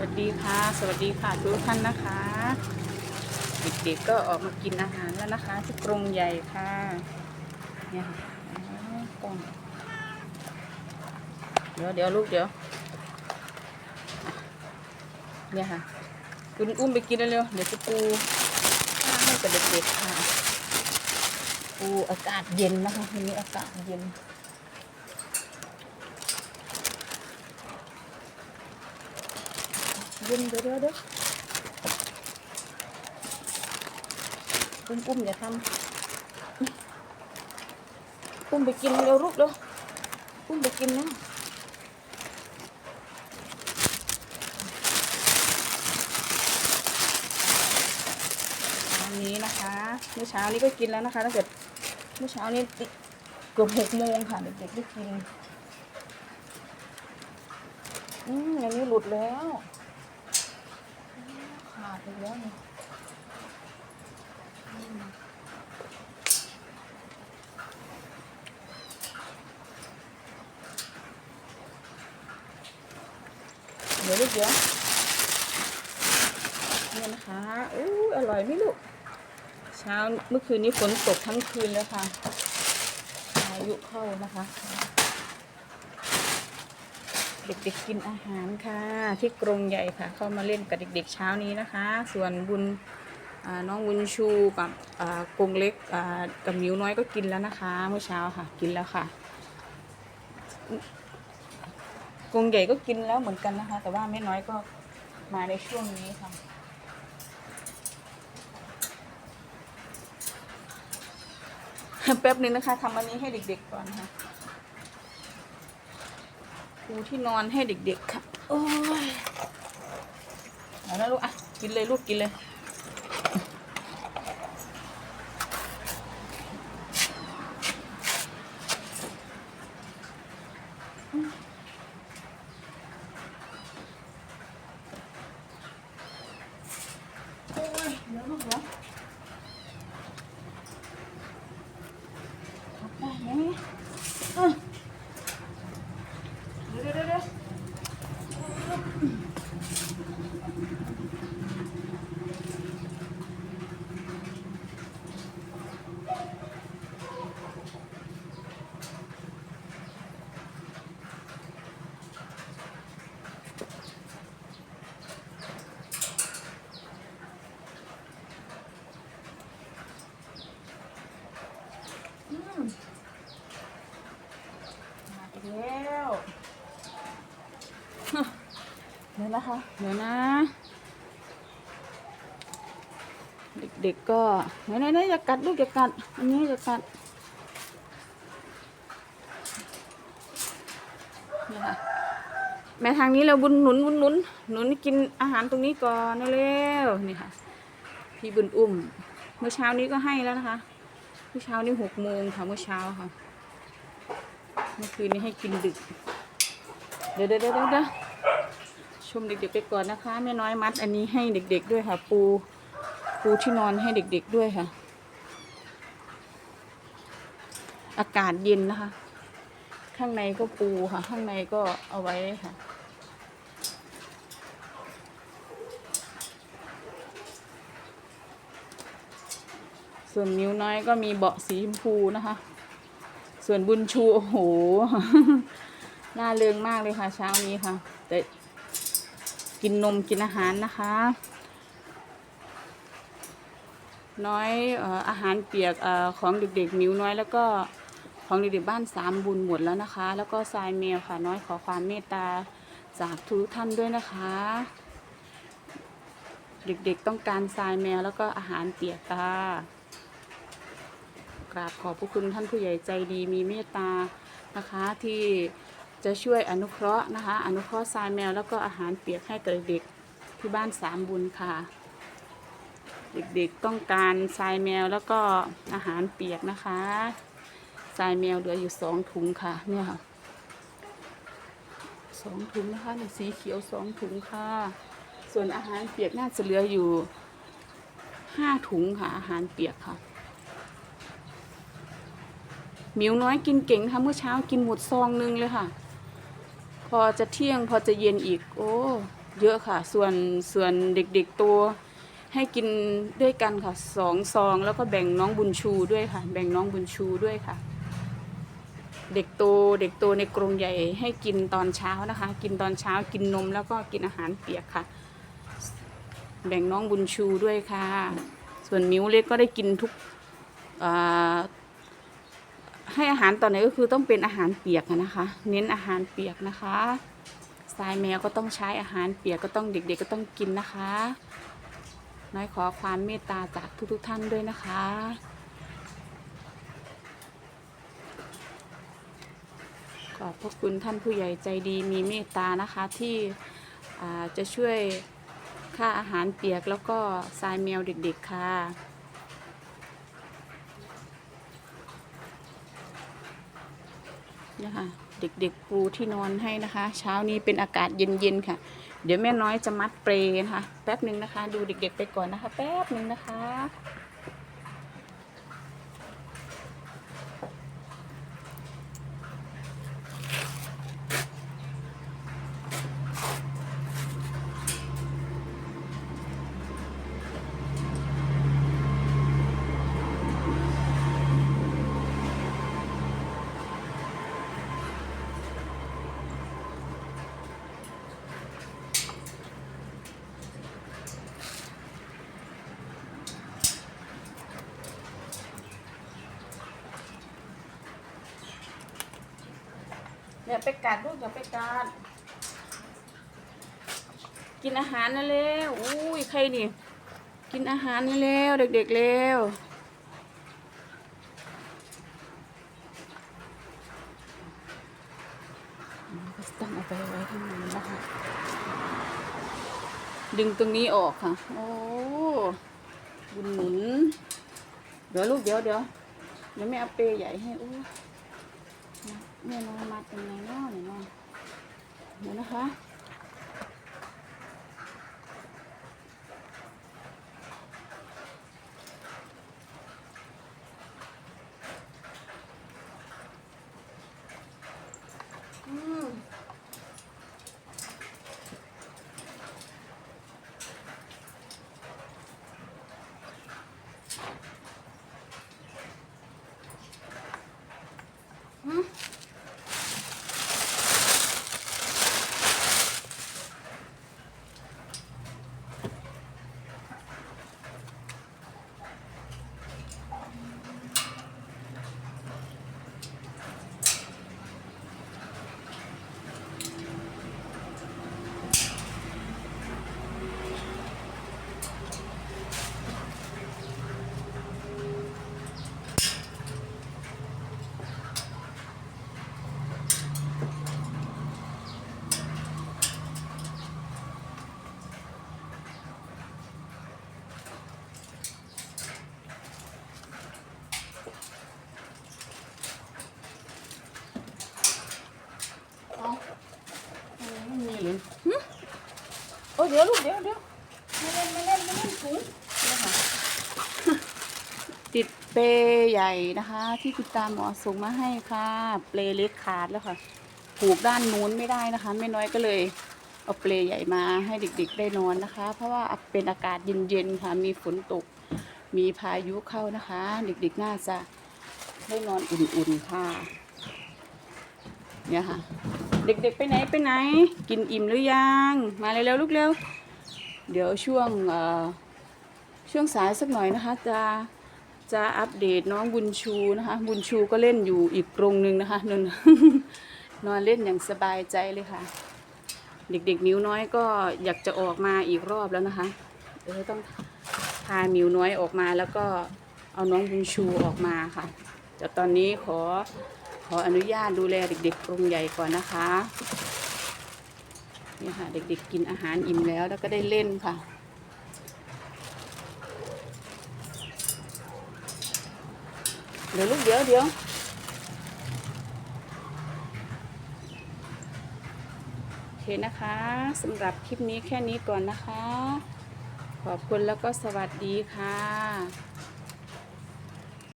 วัสดีค่ะ สวัสดีค่ะทุกท่านนะคะ เด็กๆก็ออกมากินอาหารแล้วนะคะที่กรงใหญ่ค่ะเนี่ยค่ะกล้องเดี๋ยวเดี๋ยวลูกเดี๋ยวเนี่ยค่ะ คุณอุ้มไปกินเร็วๆเดี๋ยวจะปูข้าวให้กับเด็กๆค่ะปูอากาศเย็นนะคะวันนี้อากาศเย็น เย็นเดี๋ยวเดี๋ยวเดี๋ยวปุ้มปุ้มอย่าทำปุ้มไปกินเร็วลูกเร็วปุ้มไปกินนะอันนี้นะคะเมื่อเช้านี้ก็กินแล้วนะคะถ้าเกิดเมื่อเช้านี้เกือบหกโมงค่ะเด็กๆได้กิน อืมอันนี้หลุดแล้ว ดไปแล้วเนี่ยเดี๋ยวลูกเดี๋ยวเนี่ยนะคะอู้อร่อยไหมลูก เช้าเมื่อคืนนี้ฝนตกทั้งคืนเลยค่ะพายุเข้านะคะ เด็กๆกินอาหารค่ะ ที่กรงใหญ่ค่ะ เข้ามาเล่นกับเด็ก ๆ เช้านี้นะคะ ส่วนบุญน้องบุญชูกับกรงเล็กกับมิวน้อยก็กินแล้วนะคะ เมื่อเช้าค่ะ กินแล้วค่ะกรงใหญ่ก็กินแล้วเหมือนกันนะคะ แต่ว่าแม่น้อยก็มาในช่วงนี้ค่ะแป๊บนึงนะคะทำอันนี้ให้เด็กๆก่อนค่ะ ปูที่นอนให้เด็กๆค่ะ โอ้ยเอาละลูกอะ กินเลยลูกกินเลย โอ้ยเดี๋ยวลูกเดี๋ยวทำได้ไหมอะเดี๋ยวเดี๋ยวเดี๋ยว อืมมาอีกแล้วฮะ เดี๋ยวนะคะ เดี๋ยวนะ เด็กๆก็ไหนๆๆอย่ากัดลูกอย่ากัด อันนี้อย่ากัดนี่ค่ะแม่ทางนี้เราบุญหนุนบุญหนุนหนุนกินอาหารตรงนี้ก่อนเร็วนี่ค่ะ พี่บุญอุ้ม เมื่อเช้านี้ก็ให้แล้วนะคะ เมื่อเช้านี้หกโมงค่ะเมื่อเช้าค่ะ เมื่อคืนนี้ให้กินดึก เดี๋ยวเดี๋ยวเดี๋ยวเดี๋ยว ชมเด็กๆไปก่อนนะคะแม่น้อยมัดอันนี้ให้เด็ก ๆ ด้วยค่ะ ปูปูที่นอนให้เด็ก ๆด้วยค่ะ อากาศเย็นนะคะ ข้างในก็ปูค่ะ ข้างในก็เอาไว้ค่ะส่วนนิ้วน้อยก็มีเบาะสีชมพูนะคะ ส่วนบุญชู โอ้โห น่าเริงมากเลยค่ะเช้านี้ค่ะ แต่ กินนมกินอาหารนะคะ น้อยอออาหารเปียกอของเด็กๆนิ้วน้อยแล้วก็ของเด็กๆบ้านสามบุญหมดแล้วนะคะ แล้วก็ทรายแมวค่ะ น้อยขอความเมตตาจากทุกท่านด้วยนะคะ เด็กๆต้องการทรายแมวแล้วก็อาหารเปียกค่ะกราบขอบพระคุณท่านผู้ใหญ่ใจดีมีเมตตานะคะที่ จะช่วยอนุเคราะห์นะคะ อนุเคราะห์ทรายแมวแล้วก็อาหารเปียกให้กับเด็กๆที่บ้านสามบุญค่ะ เด็กๆต้องการทรายแมวแล้วก็อาหารเปียกนะคะทรายแมวเหลืออยู่สองถุงค่ะ เนี่ยค่ะสองถุงนะคะนี่สีเขียวสองถุงค่ะ ส่วนอาหารเปียกน่าจะเหลืออยู่ห้าถุงค่ะอาหารเปียกค่ะหมิวน้อยกินเก่งนะคะเมื่อเช้ากินหมดซองนึงเลยค่ะ พอจะเที่ยงพอจะเย็นอีก โอ้ เยอะค่ะ ส่วนส่วนเด็กๆตัว ให้กินด้วยกันค่ะสองซอง แล้วก็แบ่งน้องบุญชูด้วยค่ะ แบ่งน้องบุญชูด้วยค่ะ เด็กโตเด็กโตในกรงใหญ่ให้กินตอนเช้านะคะ กินตอนเช้ากินนมแล้วก็กินอาหารเปียกค่ะ แบ่งน้องบุญชูด้วยค่ะ ส่วนมิ้วเล็กก็ได้กินทุกอ่า ให้อาหารตอนไหนก็คือต้องเป็นอาหารเปียกนะคะ เน้นอาหารเปียกนะคะทรายแมวก็ต้องใช้อาหารเปียกก็ต้องเด็กๆก็ต้องกินนะคะ น้อยขอความเมตตาจากทุกๆท่านด้วยนะคะ ขอบพระคุณท่านผู้ใหญ่ใจดีมีเมตตานะคะที่จะช่วยค่าอาหารเปียกแล้วก็ทรายแมวเด็กๆค่ะ นะคะเด็กๆปูที่นอนให้นะคะ เช้านี้เป็นอากาศเย็นๆค่ะ เดี๋ยวแม่น้อยจะมัดเปรย์นะคะแป๊บหนึ่งนะคะ ดูเด็กๆไปก่อนนะคะ แป๊บหนึ่งนะคะ อย่าไปกัดลูกอย่าไปกัดกินอาหารนะเร็วอุ้ยใครนี่ กินอาหารนะเร็วเด็กๆเร็วก็ต้งเอาไปไว้ข้างในนะคะดึงตรงนี้ออกค่ะ โอ้บุญหนุน เดี๋ยวลูกเดี๋ยวเดี๋ยวเดี๋ยวแม่เอาเปย์ใหญ่ให้อู้ แม่น้อยมัดเป็นไงเนาะเนี่ยเนาะเดี๋ยวนะคะ เดี๋ยวลูกเดี๋ยวเดี๋ยวไม่เล่นไม่เล่นไม่เล่นถุงเนี่ยค่ะติดเปย์ใหญ่นะคะ ที่คุณตาหมอส่งมาให้ค่ะ เปย์เล็กขาดแล้วค่ะ ผูกด้านนู้นไม่ได้นะคะแม่น้อยก็เลยเอาเปลใหญ่มาให้เด็กๆได้นอนนะคะ เพราะว่าเป็นอากาศเย็นๆค่ะ มีฝนตก มีพายุเข้านะคะ เด็กๆน่าจะได้นอนอุ่นๆค่ะ เนี่ยค่ะ เด็กๆไปไหนไปไหน กินอิ่มหรือยัง มาเร็วๆลูกเร็วเดี๋ยวช่วงช่วงสายสักหน่อยนะคะ จะจะอัปเดตน้องบุญชูนะคะ บุญชูก็เล่นอยู่อีกกรงหนึ่งนะคะนนนอนเล่นอย่างสบายใจเลยค่ะ เด็กๆมิวน้อยก็อยากจะออกมาอีกรอบแล้วนะคะเดี๋ยวต้องพามิวน้อยออกมาแล้วก็เอาน้องบุญชูออกมาค่ะแต่ตอนนี้ขอ ขออนุญาตดูแลเด็กๆกรงใหญ่ก่อนนะคะนี่ค่ะ เด็กๆกินอาหารอิ่มแล้วแล้วก็ได้เล่นค่ะเดี๋ยวลูกเดี๋ยวเดี๋ยวโอเคนะคะสำหรับคลิปนี้แค่นี้ก่อนนะคะ ขอบคุณแล้วก็สวัสดีค่ะ